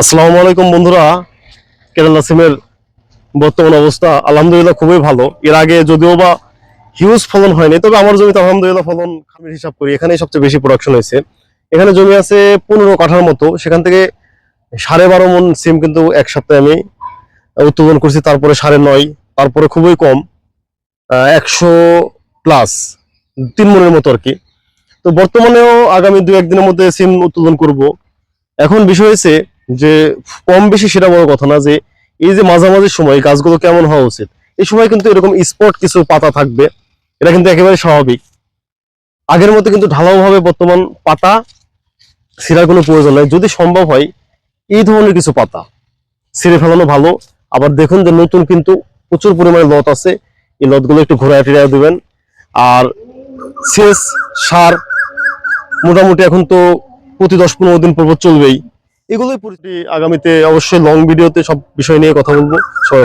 আসসালামু আলাইকুম বন্ধুরা। কেরালা সিমের বর্তমান অবস্থা আলহামদুলিল্লাহ খুবই ভালো। এর আগে যদিও বা হিউজ ফলন হয়নি, তবে আমার জমিতে আলহামদুলিল্লাহ ফলন খামের হিসাব করি, এখানেই সবচেয়ে বেশি প্রোডাকশন হয়েছে। এখানে জমি আছে পনেরো কাঠার মতো, সেখান থেকে সাড়ে বারো মন সিম কিন্তু এক সপ্তাহে আমি উত্তোলন করছি, তারপরে সাড়ে নয়, তারপরে খুবই কম একশো প্লাস তিন মনের মতো আর কি তো বর্তমানেও আগামী দু একদিনের মধ্যে সিম উত্তোলন করব। এখন বিষয় হয়েছে যে কম বেশি সেটা বড় কথা না, যে এই যে মাঝামাঝি সময় গাছগুলো কেমন হওয়া উচিত? এই সময় কিন্তু এরকম স্পট কিছু পাতা থাকবে, এটা কিন্তু একেবারে স্বাভাবিক। আগের মতো কিন্তু ঢালাও ভাবে বর্তমান পাতা ছিঁড়ার কোনো প্রয়োজন নাই। যদি সম্ভব হয়, এই ধরনের কিছু পাতা ছিঁড়ে ফেলানো ভালো। আবার দেখুন যে নতুন কিন্তু প্রচুর পরিমাণে লত আছে। এই লতগুলো একটু ঘোরায় ফিরিয়ে দেবেন। আর শেষ সার মোটামুটি এখন তো প্রতি দশ পনেরো দিন পর চলবেই। এগুলোই আগামীতে অবশ্যই লং ভিডিওতে সব বিষয় নিয়ে কথা বলব। সবাই